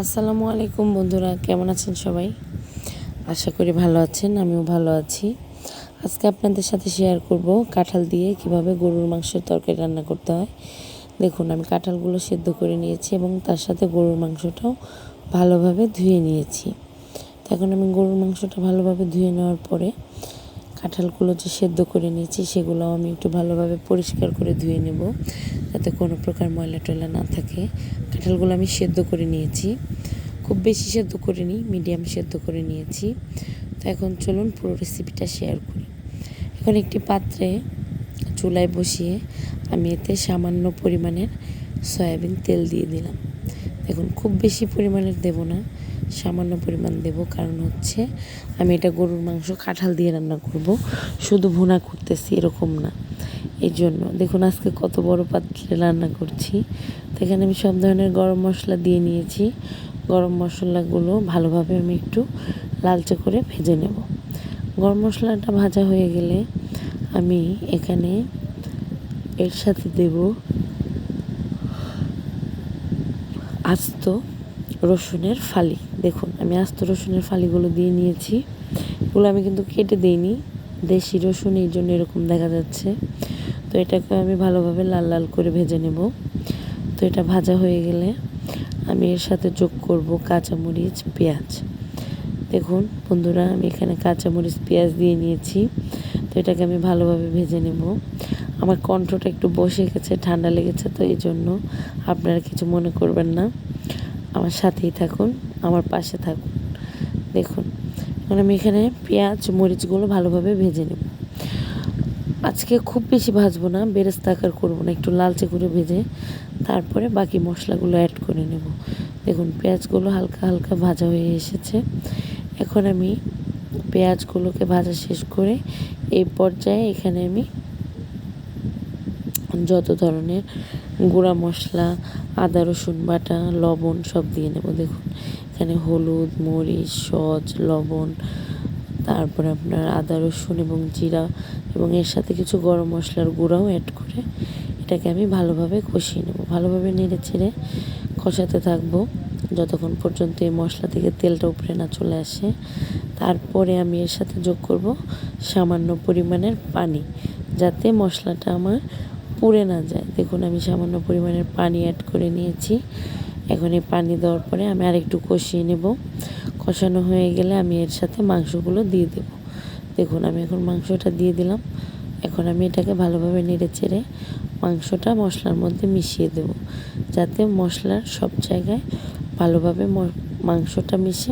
আসসালামু আলাইকুম বন্ধুরা, কেমন আছেন সবাই? আশা করি ভালো আছেন, আমিও ভালো আছি। আজকে আপনাদের সাথে শেয়ার করব কাঁঠাল দিয়ে কীভাবে গরুর মাংসের তরকারি রান্না করতে হয়। দেখুন, আমি কাঁঠালগুলো সেদ্ধ করে নিয়েছি এবং তার সাথে গরুর মাংসটাও ভালোভাবে ধুয়ে নিয়েছি। এখন আমি গরুর মাংসটা ভালোভাবে ধুয়ে নেওয়ার পরে কাঁঠালগুলো যে সেদ্ধ করে নিয়েছি সেগুলো আমি একটু ভালোভাবে পরিষ্কার করে ধুয়ে নেব যাতে কোনো প্রকার ময়লা টয়লা না থাকে। কাঁঠালগুলো আমি সেদ্ধ করে নিয়েছি। খুব বেশি সেদ্ধ করিনি, মিডিয়াম সেদ্ধ করে নিয়েছি। তো এখন চলুন পুরো রেসিপিটা শেয়ার করি। এখন একটি পাত্রে চুলায় বসিয়ে আমি এতে সামান্য পরিমাণের সয়াবিন তেল দিয়ে দিলাম। দেখুন, খুব বেশি পরিমাণের দেব না। সামান্য পরিমাণ দেব, কারণ হচ্ছে আমি এটা গরুর মাংস কাঁঠাল দিয়ে রান্না করব। শুধু ভুনা করতেছি, এরকম না। এই জন্য দেখুন, আজকে কত বড় পাত্রে রান্না করছি। তো এখানে আমি সব ধরনের গরম মশলা দিয়ে নিয়েছি। গরম মশলাগুলো ভালোভাবে আমি একটু লালচে করে ভেজে নেব। গরম মশলাটা ভাজা হয়ে গেলে আমি এখানে এর সাথে দেব আস্ত রসুনের ফালি। দেখুন, আমি আস্ত রসুনের ফালিগুলো দিয়ে নিয়েছি। এগুলো আমি কিন্তু কেটে দিইনি। দেশি রসুন, এই জন্য এরকম দেখা যাচ্ছে। তো এটাকে আমি ভালোভাবে লাল লাল করে ভেজে নেব। তো এটা ভাজা হয়ে গেলে আমি এর সাথে যোগ করব কাঁচামরিচ, পেঁয়াজ। দেখুন বন্ধুরা, আমি এখানে কাঁচামরিচ, পেঁয়াজ দিয়ে নিয়েছি। তো এটাকে আমি ভালোভাবে ভেজে নেব। আমার কণ্ঠটা একটু বসে গেছে, ঠান্ডা লেগেছে, তো এই জন্য আপনারা কিছু মনে করবেন না। আমার সাথেই থাকুন, আমার পাশে থাকুন। দেখুন, এখন আমি এখানে পেঁয়াজ, মরিচগুলো ভালোভাবে ভেজে নেব। আজকে খুব বেশি ভাজবো না, বেরেস্তা আকার করব না, একটু লালচে করে ভেজে তারপরে বাকি মশলাগুলো অ্যাড করে নেব। দেখুন, পেঁয়াজগুলো হালকা হালকা ভাজা হয়ে এসেছে। এখন আমি পেঁয়াজগুলোকে ভাজা শেষ করে এই পর্যায়ে এখানে আমি যত ধরনের গুঁড়া মশলা, আদা, রসুন বাটা, লবণ সব দিয়ে নেব। দেখুন, এখানে হলুদ, মরিচ সজ লবণ, তারপরে আপনার আদা, রসুন এবং জিরা এবং এর সাথে কিছু গরম মশলার গুঁড়াও অ্যাড করে এটাকে আমি ভালোভাবে কষিয়ে নেব। ভালোভাবে নেড়ে চেড়ে কষাতে থাকব। যতক্ষণ পর্যন্ত এই মশলা থেকে তেলটা উপরে না চলে আসে, তারপরে আমি এর সাথে যোগ করব সামান্য পরিমাণের পানি, যাতে মশলাটা আমার পুড়ে না যায়। দেখুন, আমি সামান্য পরিমাণের পানি অ্যাড করে নিয়েছি। এখন এই পানি দেওয়ার পরে আমি আরেকটু কষিয়ে নেব। কষানো হয়ে গেলে আমি এর সাথে মাংসগুলো দিয়ে দেব। দেখুন, আমি এখন মাংসটা দিয়ে দিলাম। এখন আমি এটাকে ভালোভাবে নেড়ে চেড়ে মাংসটা মশলার মধ্যে মিশিয়ে দেব। যাতে মশলার সব জায়গায় ভালোভাবে মাংসটা মিশে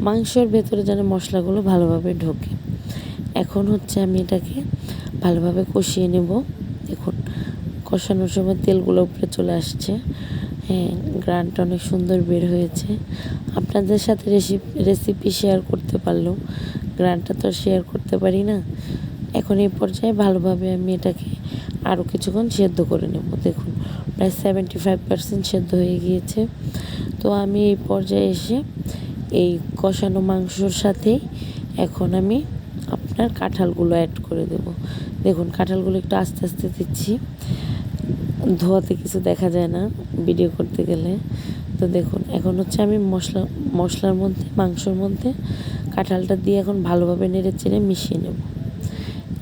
মাংসের ভেতরে যেন মশলাগুলো ভালোভাবে ঢোকে। এখন হচ্ছে আমি এটাকে ভালোভাবে কষিয়ে নেব। দেখুন, কষানোর সময় তেলগুলো উপরে চলে আসছে। হ্যাঁ গ্রানটা অনেক সুন্দর বের হয়েছে। আপনাদের সাথে রেসিপি রেসিপি শেয়ার করতে পারলেও গ্রানটা তো শেয়ার করতে পারি না। এখন এই পর্যায়ে ভালোভাবে আমি এটাকে আরও কিছুক্ষণ সেদ্ধ করে নেব। দেখুন, প্রায় সেভেন্টি ফাইভ পার্সেন্ট সেদ্ধ হয়ে গিয়েছে। তো আমি এই পর্যায়ে এসে এই কষানো মাংসর সাথে এখন আমি আপনার কাঁঠালগুলো অ্যাড করে দেব। দেখুন, কাঁঠালগুলো একটু আস্তে আস্তে দিচ্ছি। ধোয়াতে কিছু দেখা যায় না ভিডিও করতে গেলে। তো দেখুন, এখন হচ্ছে আমি মশলা, মশলার মধ্যে, মাংসর মধ্যে কাঁঠালটা দিয়ে এখন ভালোভাবে নেড়ে চেড়ে মিশিয়ে নেব।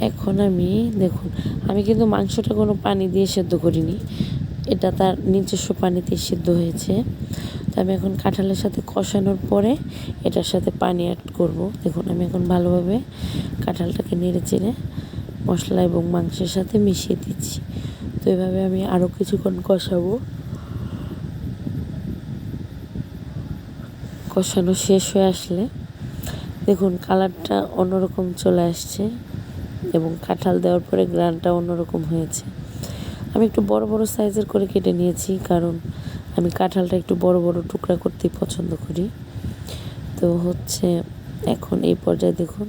এখন আমি, দেখুন, আমি কিন্তু মাংসটা কোনো পানি দিয়ে সেদ্ধ করিনি। এটা তার নিজস্ব পানিতে সিদ্ধ হয়েছে। তো আমি এখন কাঁঠালের সাথে কষানোর পরে এটার সাথে পানি অ্যাড করব। দেখুন, আমি এখন ভালোভাবে কাঁঠালটাকে নেড়ে চেড়ে মশলা এবং মাংসের সাথে মিশিয়ে দিচ্ছি। তো এভাবে আমি আরও কিছুক্ষণ কষাবো। কষানো শেষ হয়ে আসলে দেখুন কালারটা অন্যরকম চলে আসছে এবং কাঁঠাল দেওয়ার পরে গ্রানটা অন্যরকম হয়েছে। আমি একটু বড় বড় সাইজের করে কেটে নিয়েছি কারণ আমি কাঁঠালটা একটু বড় বড় টুকরা করতেই পছন্দ করি। তো হচ্ছে এখন এই পর্যায়ে দেখুন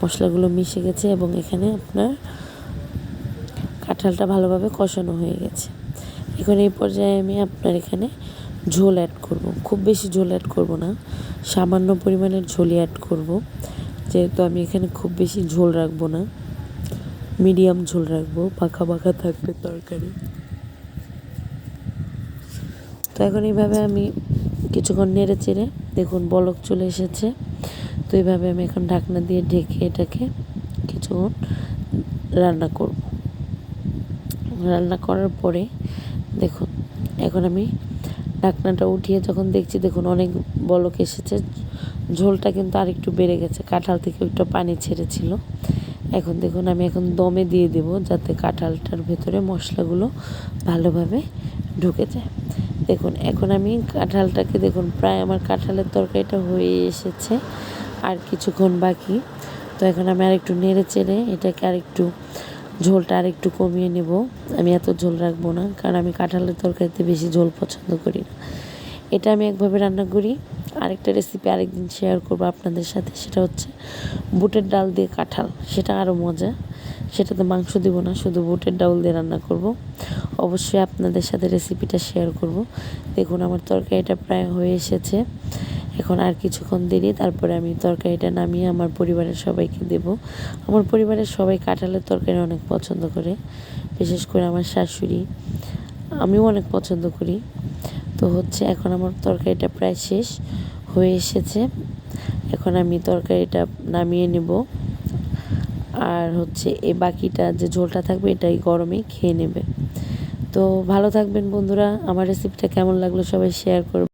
মশলাগুলো মিশে গেছে এবং এখানে আপনার কাঁঠালটা ভালোভাবে কষানো হয়ে গেছে। এখন এই পর্যায়ে আমি আপনার এখানে ঝোল অ্যাড করব। খুব বেশি ঝোল অ্যাড করব না, সামান্য পরিমাণের ঝোলই অ্যাড করব। যেহেতু আমি এখানে খুব বেশি ঝোল রাখব না, মিডিয়াম ঝোল রাখব, পাখা পাখা থাকবে তরকারি। তো এখন এইভাবে আমি কিছুক্ষণ নেড়ে চেড়ে দেখুন বলক চলে এসেছে। তো এইভাবে আমি এখন ঢাকনা দিয়ে ঢেকে এটাকে কিছুক্ষণ রান্না করব। রান্না করার পরে দেখুন, এখন আমি ঢাকনাটা উঠিয়ে যখন দেখছি, দেখুন অনেক বলক এসেছে। ঝোলটা কিন্তু আরেকটু বেড়ে গেছে, কাঁঠাল থেকে একটু পানি ছেড়েছিল। এখন দেখুন, আমি এখন দমে দিয়ে দেব যাতে কাঁঠালটার ভেতরে মশলাগুলো ভালোভাবে ঢুকে যায়। দেখুন, এখন আমি কাঁঠালটাকে, দেখুন, প্রায় আমার কাঁঠালের তরকারিটা হয়ে এসেছে। আর কিছুক্ষণ বাকি। তো এখন আমি আরেকটু নেড়ে চেড়ে এটাকে আরেকটু ঝোলটা আরেকটু কমিয়ে নেব। আমি এত ঝোল রাখব না, কারণ আমি কাঁঠালের তরকারিতে বেশি ঝোল পছন্দ করি না। এটা আমি একভাবে রান্না করি। আরেকটা রেসিপি আরেকদিন শেয়ার করব আপনাদের সাথে, সেটা হচ্ছে বুটের ডাল দিয়ে কাঁঠাল। সেটা আরও মজা। সেটাতে মাংস দিব না, শুধু বুটের ডাউল দিয়ে রান্না করব। অবশ্যই আপনাদের সাথে রেসিপিটা শেয়ার করব। দেখুন, আমার তরকারিটা প্রায় হয়ে এসেছে। এখন আর কিছুক্ষণ দেরি, তারপরে আমি তরকারিটা নামিয়ে আমার পরিবারের সবাইকে দেব। আমার পরিবারের সবাই কাঁঠালের তরকারি অনেক পছন্দ করে, বিশেষ করে আমার শাশুড়ি। আমিও অনেক পছন্দ করি। তো হচ্ছে এখন আমার তরকারিটা প্রায় শেষ হয়ে এসেছে। এখন আমি তরকারিটা নামিয়ে নেব। আর হচ্ছে এই বাকিটা যে ঝোলটা থাকবে এটাই গরমে খেয়ে নেবে। তো ভালো থাকবেন বন্ধুরা, আমার রেসিপিটা কেমন লাগল সবাই শেয়ার করবে।